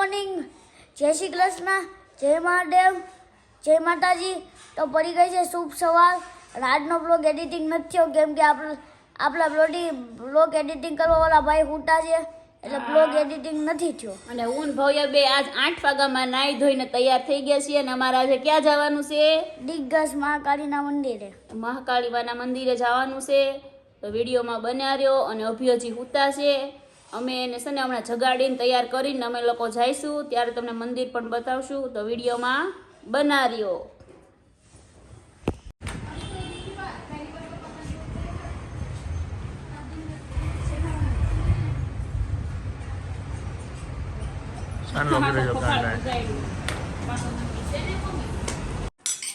Morning. જય શ્રી કૃષ્ણ. જય મહાદેવ જય માતાજી. તો પડી ગઈ છે શુભ સવાર. રાતનો બ્લોગ એડિટિંગ નથી થયો કેમ કે આપણે આપણા બ્લોડી બ્લોગ એડિટિંગ કરવાવાળા ભાઈ હુટા છે. એટલે બ્લોગ એડિટિંગ નથી થયો. અને હું ભવ્ય બે આજ આઠ વાગ્યામાં નાહી ધોઈને તૈયાર થઈ ગયા છીએ અને અમારે આજે ક્યાં જવાનું છે? દિગ્ગજ મહાકાળીના મંદિરે. મહાકાળીબાના મંદિરે જવાનું છે. તો વિડીયોમાં બન્યા રહ્યો અને અભિયોજી હુતા છે. અમે એને છે ને હમણાં જગાડીને તૈયાર કરીને અમે લોકો જઈશું. ત્યારે તમને મંદિર પણ બતાવશું. તો વિડીયોમાં બના રહ્યો સાંજનો ઘરે જો કાંઈ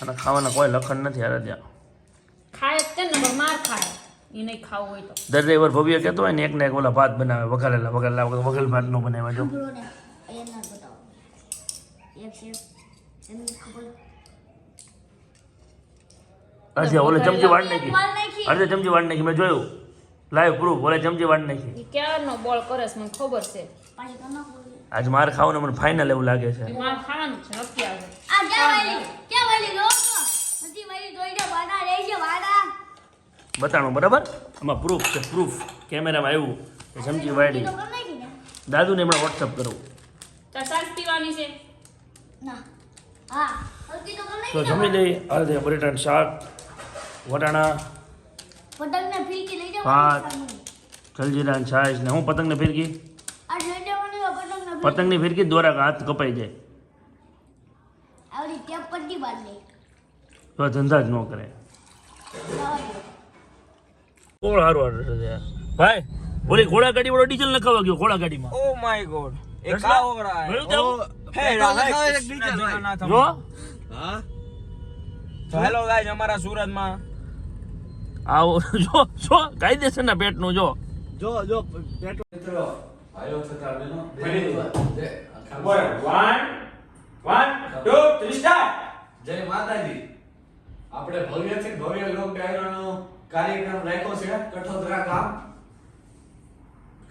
અને ખાવાના કોઈ લખણ નથી હારે ત્યાં ખાય જ તે ને માર ખાય. એ ખાવું હોય તો. દર રવિવાર ભવ્ય કહેતો હોય ને એક ને એક ઓલા ભાત બનાવે વઘારેલા વઘારેલા વઘલ ભાત નો બનાવે જો. એની અચ્છા ઓલે ચમચી વાળ નાખી. અડધે ચમચી વાળ નાખી મેં જોયું. લાઈવ પ્રૂફ ઓલે ચમચી વાળ નાખી. ક્યારનો બોલ કરે છે મને ખબર છે. આજ માર ખાવાનું મને ફાઇનલ એવું લાગે છે. માર ખાવાનું છે નક્કી આવે આ ક્યાં વાલી ક્યાં વાલી લો નથી વાલી જોઈ દે વાડા રે છે વાડા બતાણું બરાબર? આમાં પ્રૂફ છે પ્રૂફ કેમેરામાં આવ્યું કે સમજી ને દાદુને હમણાં વોટ્સઅપ કરું. તો સાસ પીવાની છે. ના. હા હલકી તો કર તો નાખી જમી લઈ. અડધે બટેટાનું શાક વટાણા. પતંગને ફીરકી લઈ જાવ ભાત. જલજીરા છાશ ને હું પતંગને ફિરકી? પતંગને ફીરકી. પતંગની ફિરકી દ્વારા હાથ કપાઈ જાય. તો ધંધા જ ન કરે. કોણ હારો હારો છે ભાઈ બોલી ઘોડા ગાડી વાળો ડીઝલ નખાવા ગયો ઘોડા ગાડીમાં ઓ માય ગોડ. એ હેલો ગાઈઝ અમારા સુરતમાં. આવો જો જો કાયદેસરના પેટનું જો. જો જો ભવ્ય છે ભવ્ય લોક ડાયરાનો કાર્યક્રમ રાખ્યો છે કઠોદરા ગામ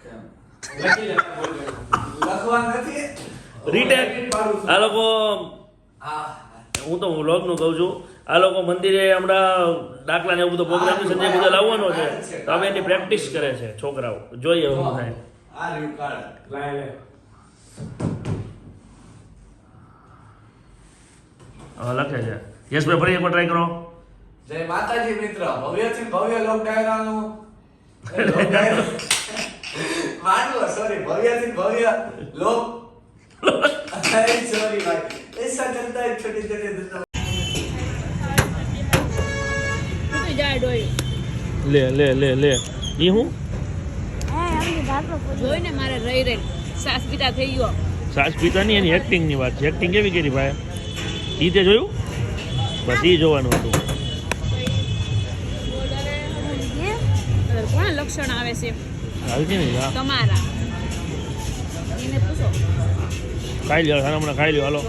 કેમ? લખી. લખવા નથી. રીટેક આ લોકો હા. હું તો વ્લોગનું કહું છું આ લોકો મંદિરે હમણાં દાખલા ને એવું બધું પ્રોગ્રામ સંજય બધો લાવવાનો છે. તો હવે એની પ્રેક્ટિસ કરે છે છોકરાઓ. જોઈએ હવે થાય. આ રહ્યું કાર્ડ લાય લખે છે. યશભાઈ ફરી એકવાર ટ્રાય કરો. જય માતાજી મિત્ર ભવ્યથી ભવ્ય લોક ડાયરાનું લોક ડાયરા માનવો સોરી ભવ્ય લોક સોરી ભાઈ. એસા કરતા છોટી છોટી દુનિયા લે લે લે લે. ઈ હું? જોઈને મારે રહી રહી. સાસ પિતા થઈ ગયો. સાસ પિતા ની એની એક્ટિંગની વાત છે. એક્ટિંગ કેવી કરી ભાઈ? ઈ તે જોયું? બસ ઈ જોવાનું હતું. લક્ષણ આવે છે. તમારા. એને પૂછો. ખાઈ લ્યો હમણાં ખાઈ લ્યો હાલો.